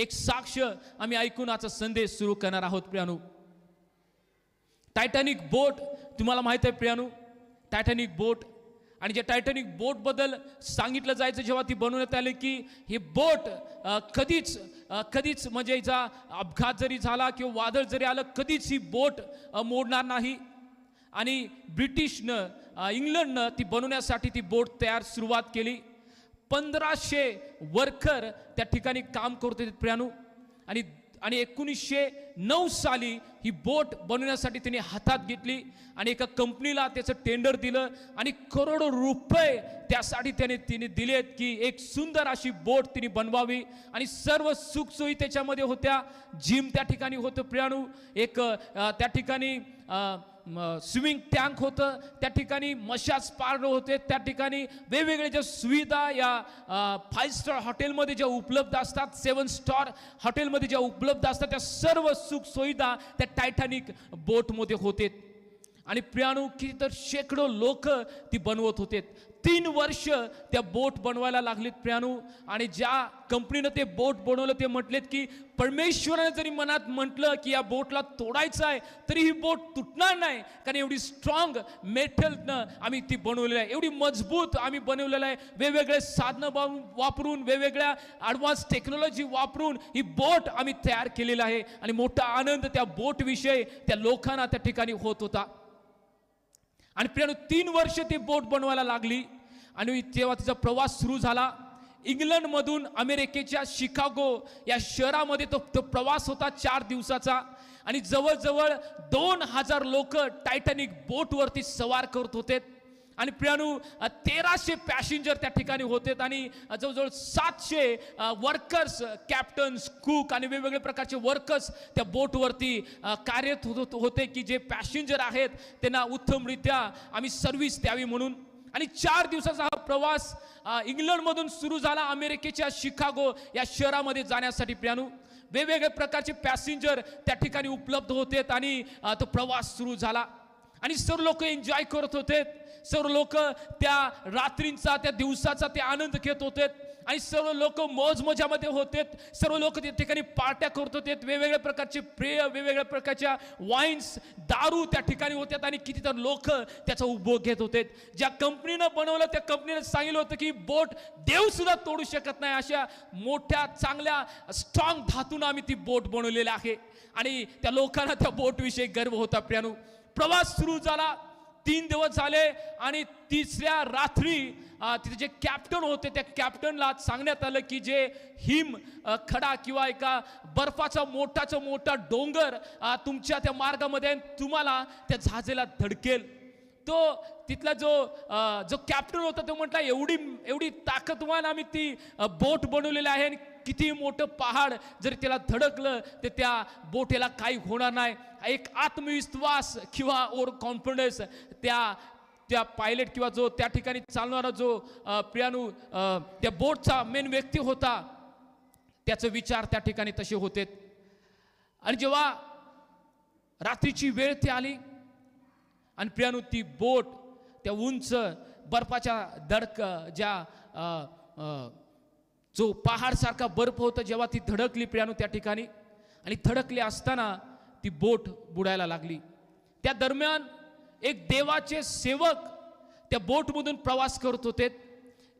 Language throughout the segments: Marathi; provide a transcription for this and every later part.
एक साक्ष आम्ही ऐकून आजचा संदेश सुरू करणार आहोत प्रियानू. टायटॅनिक बोट तुम्हाला माहीत आहे प्रियानू? टायटॅनिक बोट आणि जे टायटॅनिक बोटबद्दल सांगितलं जायचं जेव्हा ती बनवण्यात आली की हे बोट कधीच कधीच म्हणजे हिचा अपघात जरी झाला किंवा वादळ जरी आलं कधीच ही बोट मोडणार नाही. आणि ब्रिटिशनं इंग्लंडनं ती बनवण्यासाठी ती बोट तयार सुरुवात केली. पंधराशे वर्कर त्या ठिकाणी काम करत होते प्रियानू. आणि आणि एकोणीसशे नऊ साली ही बोट बनवण्यासाठी त्यांनी हातात घेतली आणि एका कंपनीला त्याचं टेंडर दिलं आणि करोडो रुपये त्यासाठी त्याने तिने दिलेत की एक सुंदर अशी बोट तिने बनवावी. आणि सर्व सुखसोयी त्याच्यामध्ये होत्या. जिम त्या ठिकाणी होतं प्रियाणू एक त्या ठिकाणी स्विमिंग टँक होतं त्या ठिकाणी मशाज पार्लर होते त्या ठिकाणी वेगवेगळ्या ज्या सुविधा या फाईव्ह स्टार हॉटेलमध्ये ज्या उपलब्ध असतात सेवन स्टार हॉटेलमध्ये ज्या उपलब्ध असतात त्या सर्व सुख सुविधा त्या टायटॅनिक बोटमध्ये होते. आणि प्रियाणू किती तर शेकडो लोक ती बनवत होते. तीन वर्ष त्या बोट बनवायला लागलीत प्रियाणू आणि ज्या कंपनीनं ते बोट बनवलं ते म्हटलेत की परमेश्वरानं जरी मनात म्हटलं की या बोटला तोडायचं आहे तरी ही बोट तुटणार नाही. कारण एवढी स्ट्रॉंग मेटलनं आम्ही ती बनवलेली आहे. एवढी मजबूत आम्ही बनवलेलं आहे. वेगवेगळे साधनं वापरून वेगवेगळ्या ॲडव्हान्स टेक्नॉलॉजी वापरून ही बोट आम्ही तयार केलेली आहे. आणि मोठा आनंद त्या बोटविषयी त्या लोकांना त्या ठिकाणी होत होता. आणि प्रियानो तीन वर्ष ती बोट बनवायला लागली. आणि तेव्हा तिचा प्रवास सुरू झाला. इंग्लंडमधून अमेरिकेच्या शिकागो या शहरामध्ये तो तो प्रवास होता चार दिवसाचा. आणि जवळजवळ दोन हजार लोक टायटॅनिक बोटवरती सवार करत होते. आणि प्रियानू तेराशे पॅसेंजर त्या ठिकाणी होते आणि जवळजवळ सातशे वर्कर्स कॅप्टन्स कुक आणि वेगवेगळ्या प्रकारचे वर्कर्स त्या बोटवरती कार्यरत होत होते की जे पॅसेंजर आहेत त्यांना उत्तमरित्या आम्ही सर्व्हिस द्यावी म्हणून. आणि चार दिवसाचा हा प्रवास इंग्लंडमधून सुरू झाला अमेरिकेच्या शिकागो या शहरामध्ये जाण्यासाठी प्रियानू. वेगवेगळ्या प्रकारचे पॅसेंजर त्या ठिकाणी उपलब्ध होते आणि तो प्रवास सुरू झाला. आणि सर्व लोक एन्जॉय करत होते सर्व लोक त्या रात्रींचा त्या दिवसाचा ते आनंद घेत होते आणि सर्व लोक मौजमजामध्ये होते सर्व लोक त्या ठिकाणी पार्ट्या करत होते वेगवेगळ्या प्रकारचे प्रेय वेगवेगळ्या प्रकारच्या वाईन्स दारू त्या ठिकाणी होत्यात आणि किती तर लोक त्याचा उपभोग घेत होते ज्या कंपनीनं बनवलं त्या कंपनीनं सांगितलं होतं की बोट देव सुद्धा तोडू शकत नाही. अशा मोठ्या चांगल्या स्ट्रॉंग धातून आम्ही ती बोट बनवलेली आहे. आणि त्या लोकांना त्या बोटविषयी गर्व होता प्रियानू. प्रवास सुरू झाला. तीन दिवस झाले आणि तिसऱ्या रात्री तिथे जे कॅप्टन होते त्या कॅप्टनला सांगण्यात आलं की जे हिम खडा किंवा एका बर्फाचा मोठाचा मोठा डोंगर तुमच्या त्या मार्गामध्ये तुम्हाला त्या जहाजेला धडकेल. तो तिथला जो जो कॅप्टन होता तो म्हटला एवढी एवढी ताकदवान आम्ही ती बोट बनवलेली आहे आणि किती मोठं पहाड जर त्याला धडकलं तर त्या बोटेला काही होणार नाही. एक आत्मविश्वास किंवा ओर कॉन्फिडन्स त्या त्या पायलट किंवा जो त्या ठिकाणी चालणारा जो प्रियाणू त्या बोटचा मेन व्यक्ती होता त्याचं विचार त्या ठिकाणी तसे होते. आणि जेव्हा रात्रीची वेळ ती आली आणि प्रियाणू ती बोट त्या उंच बर्फाच्या दडक ज्या जो पहाडसारखा बर्फ होता जेव्हा ती धडकली प्रियानू त्या ठिकाणी आणि धडकली असताना ती बोट बुडायला लागली. त्या दरम्यान एक देवाचे सेवक त्या बोटमधून प्रवास करत होते.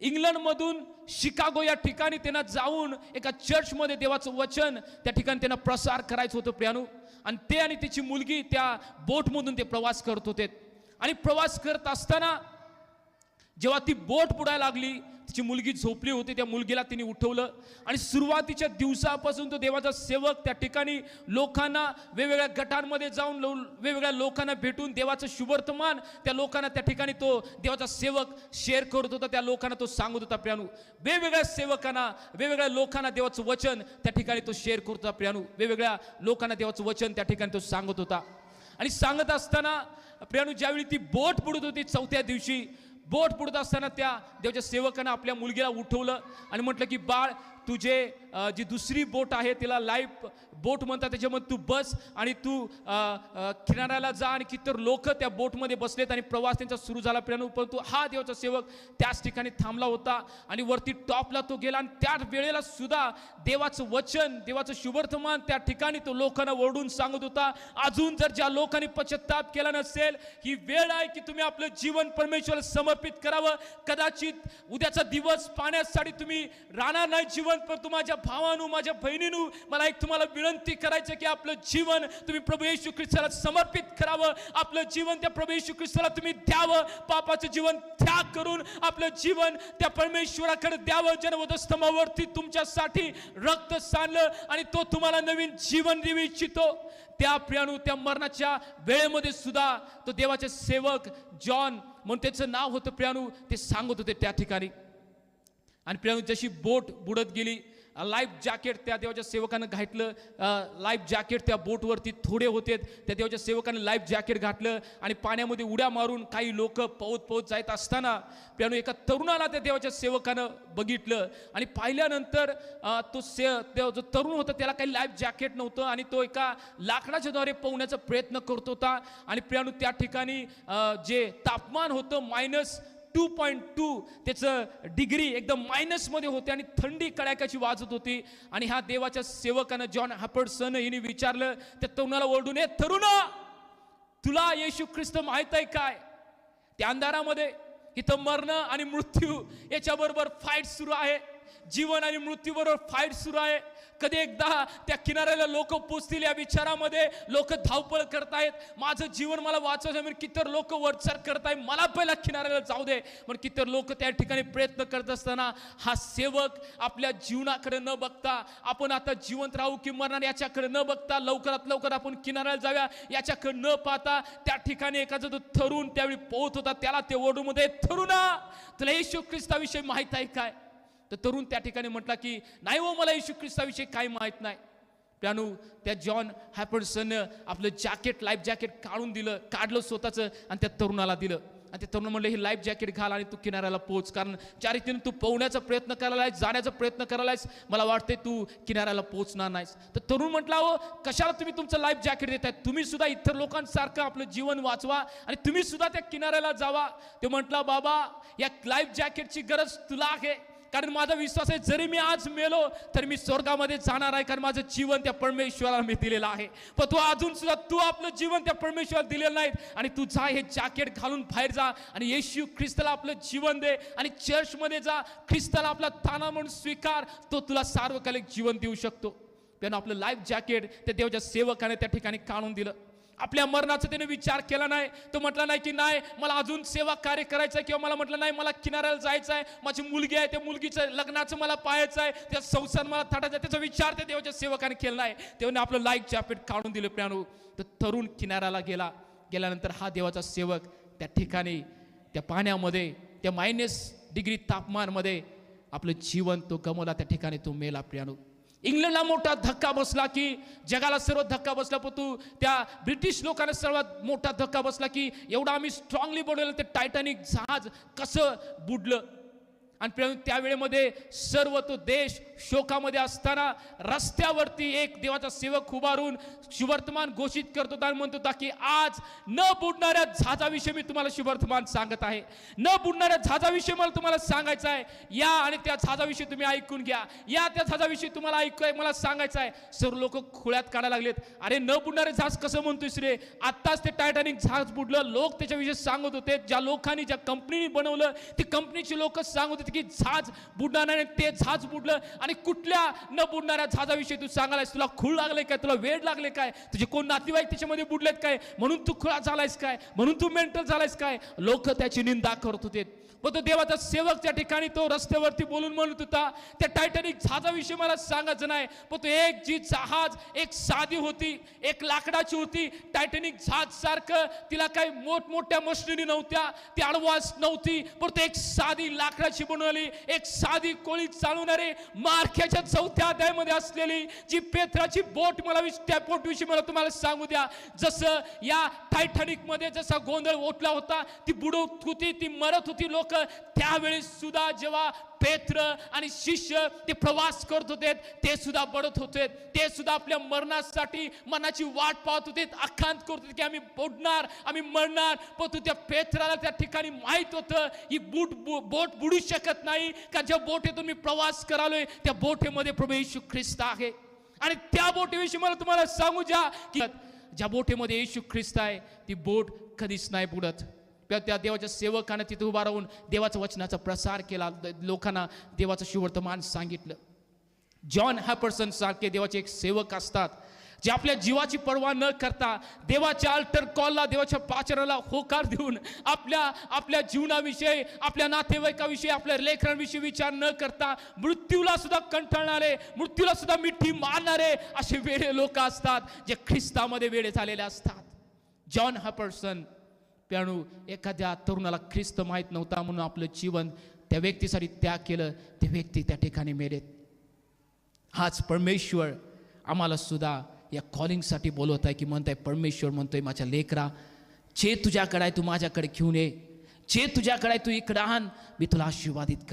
इंग्लंडमधून शिकागो या ठिकाणी त्यांना जाऊन एका चर्चमध्ये देवाचं वचन त्या ठिकाणी त्यांना प्रसार करायचं होतं प्रियानू आणि ते आणि त्याची मुलगी त्या बोटमधून ते प्रवास करत होते. आणि प्रवास करत असताना जेव्हा ती बोट बुडायला लागली तिची मुलगी झोपली होती त्या मुलगीला तिने उठवलं. आणि सुरुवातीच्या दिवसापासून तो देवाचा सेवक त्या ठिकाणी लोकांना वेगवेगळ्या गटांमध्ये जाऊन लो वेगवेगळ्या लोकांना भेटून देवाचं शुभवर्तमान त्या लोकांना त्या ठिकाणी तो देवाचा सेवक शेअर करत होता त्या लोकांना तो सांगत होता प्रियाणू वेगवेगळ्या सेवकांना वेगवेगळ्या लोकांना देवाचं वचन त्या ठिकाणी तो शेअर करत होता प्रियाणू वेगवेगळ्या लोकांना देवाचं वचन त्या ठिकाणी तो सांगत होता. आणि सांगत असताना प्रियाणू ज्यावेळी ती बोट बुडत होती चौथ्या दिवशी बोट पुढत असताना त्या देवाच्या सेवकानं आपल्या मुलगीला उठवलं आणि म्हटलं की बाळ तुझे जी दुसरी बोट आहे तिला लाईफ बोट म्हणतात त्याच्यामध्ये तू बस आणि तू किनाऱ्याला जा आणि कितर लोक त्या बोटमध्ये बसलेत आणि प्रवास त्यांचा सुरू झाला. पिढ्यानं परंतु हा देवाचा सेवक त्याच ठिकाणी थांबला होता आणि वरती टॉपला तो गेला आणि त्या वेळेला सुद्धा देवाचं वचन देवाचं शुभर्थमान त्या ठिकाणी तो लोकांना ओरडून सांगत होता. अजून जर ज्या लोकांनी पश्चाताप केला नसेल ही वेळ आहे की तुम्ही आपलं जीवन परमेश्वराला समर्पित करावं. कदाचित उद्याचा दिवस पाण्यासाठी तुम्ही राहणार नाही जीवन पण माझ्या भावानू माझ्या बहिणीनू मला एक तुम्हाला विनंती करायचं की आपलं जीवन तुम्ही प्रभू येशू ख्रिस्ताला समर्पित करावं. आपलं जीवन त्या प्रभू येशू ख्रिस्ताला तुम्ही द्यावं. पापाचं जीवन त्याग करून आपलं जीवन त्या परमेश्वराकडे द्यावं. जनवधस्तंभावरती तुमच्यासाठी रक्त सांडलं आणि तो तुम्हाला नवीन जीवन देऊ इच्छितो. त्या प्रियाणू त्या मरणाच्या वेळेमध्ये सुद्धा तो देवाचे सेवक जॉन म्हणून त्याचं नाव होतं प्रियाणू ते सांगत होते त्या ठिकाणी. आणि प्रियाणू जशी बोट बुडत गेली लाईफ जॅकेट त्या देवाच्या सेवकानं घातलं लाईफ जॅकेट त्या बोटवरती थोडे होते त्या देवाच्या सेवकानं लाईफ जॅकेट घातलं आणि पाण्यामध्ये उड्या मारून काही लोक पौत पोहत जात असताना प्रियाणू एका तरुणाला त्या देवाच्या सेवकानं बघितलं आणि पाहिल्यानंतर तो से जो तरुण होता त्याला काही लाईफ जॅकेट नव्हतं आणि तो एका लाकडाच्या द्वारे पोहण्याचा प्रयत्न करत होता आणि प्रियाणू त्या ठिकाणी जे तापमान होतं मायनस टू पॉईंट टू त्याचं डिग्री एकदम मायनसमध्ये होते आणि थंडी कडाक्याची वाजत होती. आणि ह्या देवाच्या सेवकानं जॉन हॅपर्डसन हिने विचारलं त्या तरुणाला ओरडून ये तरुणा तुला येशू ख्रिस्त माहीत आहे काय? त्या अंधारामध्ये इथं मरणं आणि मृत्यू याच्याबरोबर फाईट सुरू आहे. जीवन आणि मृत्यूबरोबर फाईट सुरू आहे. कधी एकदा त्या किनाऱ्याला लोक पोचतील या विचारामध्ये. लोक धावपळ करतायत. माझं जीवन मला वाचवायचं म्हणून कितर लोक वरचर करताय मला पहिला किनाऱ्याला जाऊ दे. म्हणजे पण कितर लोक त्या ठिकाणी प्रयत्न करत असताना हा सेवक आपल्या जीवनाकडे न बघता आपण आता जिवंत राहू की मरणार याच्याकडे न बघता लवकरात लवकर आपण किनाऱ्याला जाऊया. याच्याकडे न पाहता त्या ठिकाणी एखादा जो तरुण त्यावेळी पोहत होता त्याला ते ओढूमध्ये तरुणा तुला येशू ख्रिस्ताविषयी माहीत आहे काय? तर तरुण त्या ठिकाणी म्हटला की नाही हो मला येशू ख्रिस्ताविषयी काही माहीत नाही. प्यानू त्या जॉन हॅपडसननं आपलं जॅकेट लाईफ जॅकेट काढून दिलं काढलं स्वतःचं आणि त्या तरुणाला दिलं. आणि ते तरुण म्हणलं हे लाईफ जॅकेट घाल आणि तू किनाऱ्याला पोच कारण ज्या रीतीने तू पोहण्याचा प्रयत्न करायला आहेस जाण्याचा प्रयत्न करायला आहेस. मला वाटते तू किनाऱ्याला पोचणार नाहीस. तर तरुण म्हटला हो कशाला तुम्ही तुमचं लाईफ जॅकेट देताय तुम्ही सुद्धा इतर लोकांसारखं आपलं जीवन वाचवा आणि तुम्ही सुद्धा त्या किनाऱ्याला जावा. ते म्हटला बाबा या लाईफ जॅकेटची गरज तुला आहे. कारण माझा विश्वास आहे जरी मी आज मेलो तर मी स्वर्गामध्ये जाणार आहे कारण माझं जीवन त्या परमेश्वराला मी दिलेलं आहे. पण तू अजून सुद्धा तू आपलं जीवन त्या परमेश्वराला दिलेलं नाही आणि तू जा हे जॅकेट घालून बाहेर जा आणि येशू ख्रिस्ताला आपलं जीवन दे आणि चर्चमध्ये जा. ख्रिस्ताला आपला ताना म्हणून स्वीकार. तो तुला सार्वकालिक जीवन देऊ शकतो. त्यानं आपलं लाईफ जॅकेट त्या देवाच्या सेवकाने त्या ठिकाणी काढून दिलं. आपल्या मरणाचा त्याने विचार केला नाही. तो म्हटला नाही की नाही मला अजून सेवा कार्य करायचं आहे. किंवा मला म्हटलं नाही मला किनाऱ्याला जायचं आहे. माझी मुलगी आहे त्या मुलगीचं लग्नाचं मला पाहायचं आहे. त्या संसार मला थाटायचा आहे. त्याचा विचार त्या देवाच्या सेवकाने केला नाही. तेव्हा आपलं लाईक जॅकेट काढून दिलं प्यानो. तर तरुण किनाऱ्याला गेला. गेल्यानंतर हा देवाचा सेवक त्या ठिकाणी त्या पाण्यामध्ये त्या मायनस डिग्री तापमानमध्ये आपलं जीवन तो गमवला. त्या ठिकाणी तो मेला प्रियानो इंग्लंडला मोठा धक्का बसला की जगाला सर्व धक्का बसला पण तू त्या ब्रिटिश लोकांना सर्वात मोठा धक्का बसला की एवढा आम्ही स्ट्रॉंगली बनवलं ते टायटॅनिक जहाज कसं बुडलं? आणि त्यावेळेमध्ये सर्व तो देश शोकामध्ये असताना रस्त्यावरती एक देवाचा सेवक उभारून शुभवर्तमान घोषित करत होता आणि म्हणत होता की आज न बुडणाऱ्या झाजाविषयी मी तुम्हाला शुभवर्तमान सांगत आहे. न बुडणाऱ्या झाजाविषयी मला तुम्हाला सांगायचं आहे. या आणि त्या झाजाविषयी तुम्ही ऐकून घ्या. या त्या झाजाविषयी तुम्हाला ऐकू मला सांगायचं आहे. सर्व लोक खुळ्यात काढायला लागलेत. अरे न बुडणारे झाज कसं म्हणतोयस रे? आत्ताच ते टायटॅनिक झाज बुडलं. लोक त्याच्याविषयी सांगत होते. ज्या लोकांनी ज्या कंपनीने बनवलं ती कंपनीची लोक सांगत होते. की झाज बुडणार नाही ते झाज बुडलं आणि कुठल्या न बुडणाऱ्या झाजाविषयी तू सांगायलास तुला खूळ लागले काय? तुला वेळ लागले काय? तुझे कोण नातेवाईक त्याच्यामध्ये बुडलेत काय? म्हणून तू खुळा झालायस काय? म्हणून तू मेंटल झालायस काय? लोक त्याची निंदा करत होते. पण तो देवाचा सेवक त्या ठिकाणी तो रस्त्यावरती बोलून म्हणत होता त्या टायटॅनिक जहाजाविषयी मला सांगायचं नाही पण तो एक जी जहाज एक साधी होती एक लाकडाची होती. टायटॅनिक जहाज सारखं तिला काही मोठमोठ्या मशिनरी नव्हत्या ती अडवान्स नव्हती पण ते एक साधी लाकडाची बनवली एक साधी कोळी चालवणारे मार्ख्याच्या चौथ्या अध्यायामध्ये असलेली जी पेथराची बोट मला विश त्या बोटविषयी मला तुम्हाला सांगू द्या. जसं या टायटॅनिकमध्ये जसा गोंधळ ओटला होता ती बुडवत होती ती मरत होती लोक. त्यावेळेस सुद्धा जेव्हा पेत्र आणि शिष्य ते प्रवास करत होते ते सुद्धा बडत होते ते सुद्धा आपल्या मरणासाठी मनाची वाट पाहत होते आखांत करत होते की आम्ही बुडणार आम्ही मरणार पण तू त्या पेत्राला त्या ठिकाणी माहीत होतं ही बूट बो- बोट बुडू शकत नाही कारण ज्या बोटेतून मी प्रवास करालोय त्या बोटेमध्ये प्रभू येशू ख्रिस्त आहे. आणि त्या बोटीविषयी मला तुम्हाला सांगू द्या की ज्या बोटेमध्ये येशू ख्रिस्त आहे ती बोट कधीच नाही बुडत. त्या त्या देवाच्या सेवकानं तिथे उभा राहून देवाच्या वचनाचा प्रसार केला. लोकांना देवाचं शिवर्तमान सांगितलं. जॉन हॅपर्सन सारखे देवाचे एक सेवक असतात जे आपल्या जीवाची पर्वा न करता देवाच्या अल्टर कॉलला देवाच्या पाचराला होकार देऊन आपल्या आपल्या जीवनाविषयी आपल्या नातेवाईकाविषयी आपल्या लेखनाविषयी विचार न करता मृत्यूला सुद्धा कंटाळणारे मृत्यूला सुद्धा मिठी मारणारे असे वेळे लोक असतात जे ख्रिस्तामध्ये वेडे झालेले असतात. जॉन हॅपर्सन प्याणू एखाद्या तरुणाला ख्रिस्त माहीत नव्हता म्हणून आपलं जीवन त्या व्यक्तीसाठी त्याग केलं ते व्यक्ती त्या ठिकाणी मेलेत हाच परमेश्वर आम्हाला सुद्धा या कॉलिंगसाठी बोलवत आहे की म्हणताय परमेश्वर म्हणतोय माझ्या लेकरा जे तुझ्याकडे आहे तू माझ्याकडे घेऊन ये. जे तुझ्याकडे आहे तू इकडं आण. मी तुला आशीर्वादित कर